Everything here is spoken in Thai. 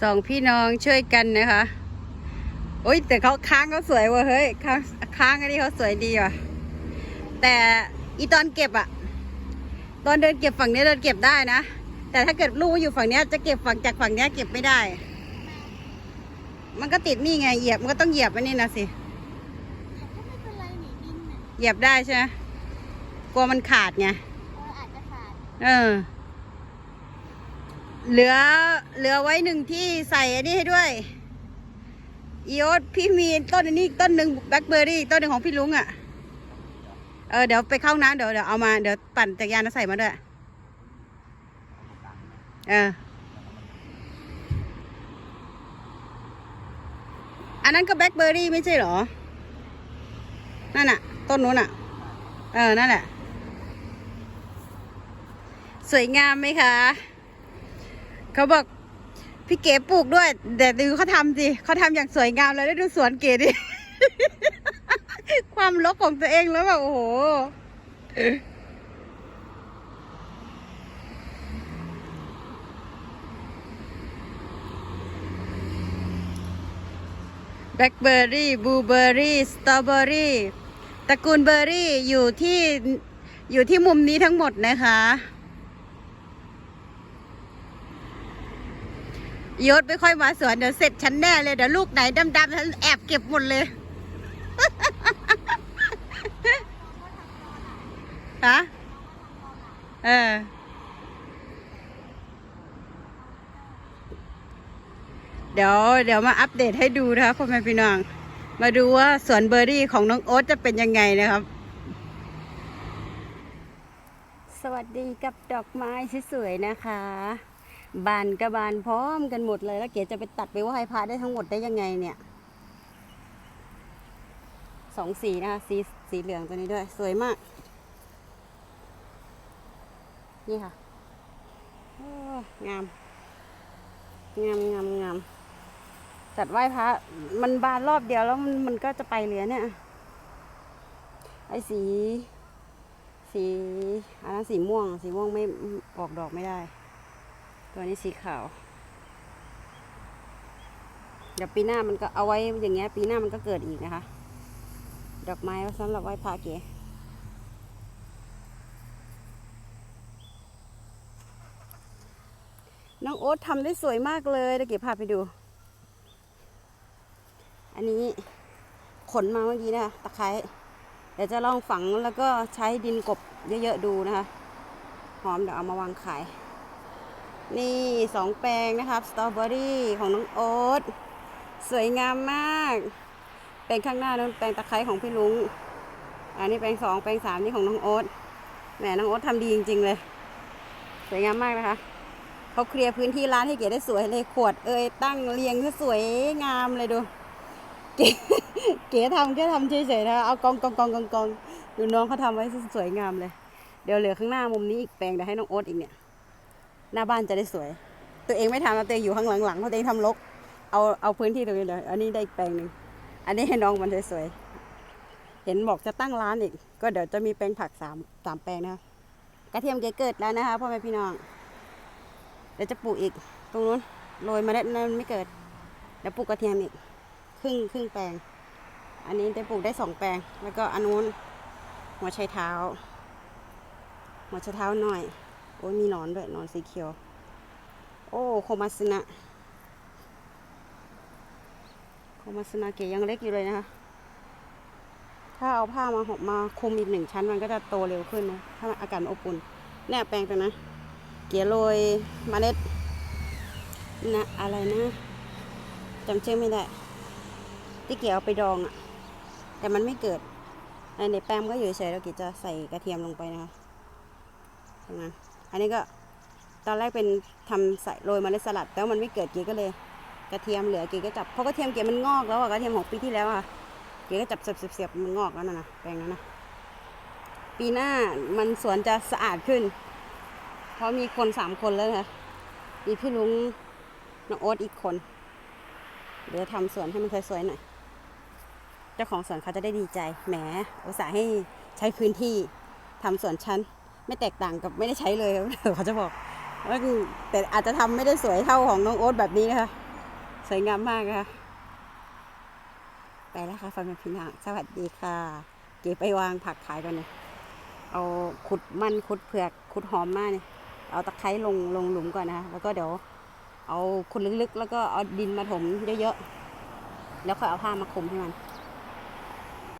สองพี่น้องช่วยกันนะคะ โอ้ยแต่เขาค้างเขาสวยเว่ะเฮ้ยค้างค้างอันนี้เขาสวยดีว่ะ แต่อีตอนเก็บอะตอนเดินเก็บฝั่งนี้เดินเก็บได้นะ แต่ถ้าเกิดลูกอยู่ฝั่งเนี้ยจะเก็บฝั่งจากฝั่งเนี้ยเก็บไม่ได้ มันก็ติดนี่ไงเหยียบมันก็ต้องเหยียบไว้นี่นะสิก็ไม่เป็นไรหนีดินน่ะเหยียบได้ใช่ไหมกลัวมันขาดไงเอออาจจะขาดเออ เหลือเหลือไว้หนึ่งที่ใส่อันนี้ให้ด้วยอีโอตพี่มีต้นอันนี้ต้นหนึ่งแบล็คเบอร์รี่ต้นหนึ่งของพี่ลุงอะ่ะ เออเดี๋ยวไปเข้าน้ำเดี๋ยวเดี๋ยวเอามาเดี๋ยวปั่นจักรยานใส่มาด้วย เออ อันนั้นก็แบล็คเบอร์รี่ไม่ใช่หรอ นั่นอะต้นนู้นอะเออ นั่นแหละ สวยงามไหมคะ เขาบอกพี่เก๋ปลูกด้วย แต่ดูเขาทำสิเขาทำอย่างสวยงามเลยแล้วดูสวนเก๋ดิ ความลกของตัวเองแล้วแบบโอ้โหแบล็คเบอร์รี่บลูเบอร์รี่สตรอเบอร์รี่ตระกูลเบอร์รี่อยู่ที่อยู่ที่มุมนี้ทั้งหมดนะคะ ยศไม่ค่อยมาสวนเดี๋ยวเสร็จฉันแน่เลยเดี๋ยวลูกไหนดำๆฉันแอบเก็บหมดเลยฮะเออเดี๋ยวเดี๋ยวมาอัปเดตให้ดูนะคะพ่อแม่พี่น้อง มาดูว่าสวนเบอร์รี่ของน้องโอ๊ตจะเป็นยังไงนะครับ สวัสดีกับดอกไม้สวยๆนะคะ บานกับบานพร้อมกันหมดเลยแล้วเก๋จะไปตัดไปไหว้พระได้ทั้งหมดได้ยังไงเนี่ยสองสีนะคะสีสีเหลืองตัวนี้ด้วย สวยมาก นี่ค่ะงาม งามงามงามจัดไหว้พระ มันบานรอบเดียวแล้วมันมันก็จะไปเหลือเนี่ย ไอ้สี สีอันนั้นสีม่วง สีม่วงไม่ออกดอกไม่ได้ ตัวนี้สีขาว เดี๋ยวปีหน้ามันก็เอาไว้อย่างเงี้ย ปีหน้ามันก็เกิดอีกนะคะ ดอกไม้สำหรับไหว้พระเก๋น้องโอ๊ตทำได้สวยมากเลยเดี๋ยวเก็บภาพไปดู อันนี้ขนมาเมื่อกี้นะคะตะไคร้เดี๋ยวจะลองฝังแล้วก็ใช้ดินกบเยอะๆดูนะคะ หอมเดี๋ยวเอามาวางขาย นี่สองแปลงนะครับสตรอเบอรี่ของน้องโอ๊ตสวยงามมาก แปลงข้างหน้านั้นแปลงตะไคร้ของพี่ลุง อันนี้แปลงสองแปลงสามนี่ของน้องโอ๊ตแหมน้องโอ๊ตทำดีจริง ๆ เลย สวยงามมากนะคะเขาเคลียร์พื้นที่ร้านให้เก๋ได้สวยเลยขวดเอ่ยตั้งเรียงซะสวยงามเลยดูเก๋เก๋ทำแค่ทำเฉยๆนะเอากองกองกองกองกองดูน้องเขาทำไว้สวยงามเลย เดี๋ยวเหลือข้างหน้ามุมนี้อีกแปลงเดี๋ยวให้น้องโอ๊ตอีกเนี่ย หน้าบ้านจะได้สวย ตัวเองไม่ทำตัวเองอยู่ข้างหลังๆเพราะตัวเองทำรกเอาเอาพื้นที่ตรงนี้เลยอันนี้ได้อีกแปลงหนึ่งอันนี้ให้น้องมันสวยๆเห็นบอกจะตั้งร้านอีก ก็เดี๋ยวจะมีแปลงผักสามสามแปลงนะคะกระเทียมเกเกิดแล้วนะคะพ่อแม่พี่น้องเดี๋ยวจะปลูกอีก ตรงนู้นโรยเมล็ดนั้นไม่เกิดเดี๋ยวปลูกกระเทียมอีกครึ่งครึ่งแปลง อันนี้ได้ปลูกได้สองแปลง แล้วก็อันนู้นหัวไชเท้า หัวไชเท้าหน่อย โอ้ยมีหนอนด้วยหนอนสีเขียว โอ้โคมาสนะโคมาสนะเก๋ยังเล็กอยู่เลยนะคะ ถ้าเอาผ้ามาห่มมาคลุมอีกหนึ่งชั้นมันก็จะโตเร็วขึ้นนะถ้าอากาศอบอุ่นเนี่แปลงตัวนะ เกียโรยเมล็ดนะอะไรนะจำชื่อไม่ได้ ที่เกียเอาไปดองอะ่ะแต่มันไม่เกิดในแป้งก็อยู่เฉยๆแล้วเกียจะใส่กระเทียมลงไปนะคะใช่ไหม อันนี้ก็ตอนแรกเป็นทำใส่โรยเมล็ดสลัดแต่ว่ามันไม่เกิดเกียก็เลย กระเทียมเหลือเกียก็จับเพราะกระเทียมเกียมันงอกแล้วอะกระเทียมของปีที่แล้วอะเกียก็จับเสียบๆมันงอกแล้วนะนะแปลงนั้นนะปีหน้ามันสวนจะสะอาดขึ้น เพราะมีคนสามคนแล้วค่ะมีพี่ลุงน้องโอ๊ตอีกคน เดี๋ยวทำสวนให้มันสวยๆหน่อยเจ้าของสวนเขาจะได้ดีใจแหมอุตส่าห์ให้ใช้พื้นที่ทำสวนชั้น ไม่แตกต่างกับไม่ได้ใช้เลยเขาจะบอกว่าคือแต่อาจจะทำไม่ได้สวยเท่าของน้องโอ๊ตแบบนี้นะคะสวยงามมากค่ะ ไปแล้วค่ะฟันเป็นพี่นางสวัสดีค่ะ เก๋ไปวางผักขายก่อนเนี่ยเอาขุดมันขุดเผือกขุดหอมมาเนี่ยเอาตะไคร้ลงลงหลุมก่อนนะคะแล้วก็เดี๋ยว เอาขุดลึกๆ แล้วก็เอาดินมาถมเยอะๆ แล้วค่อยเอาผ้ามาคลุมให้มัน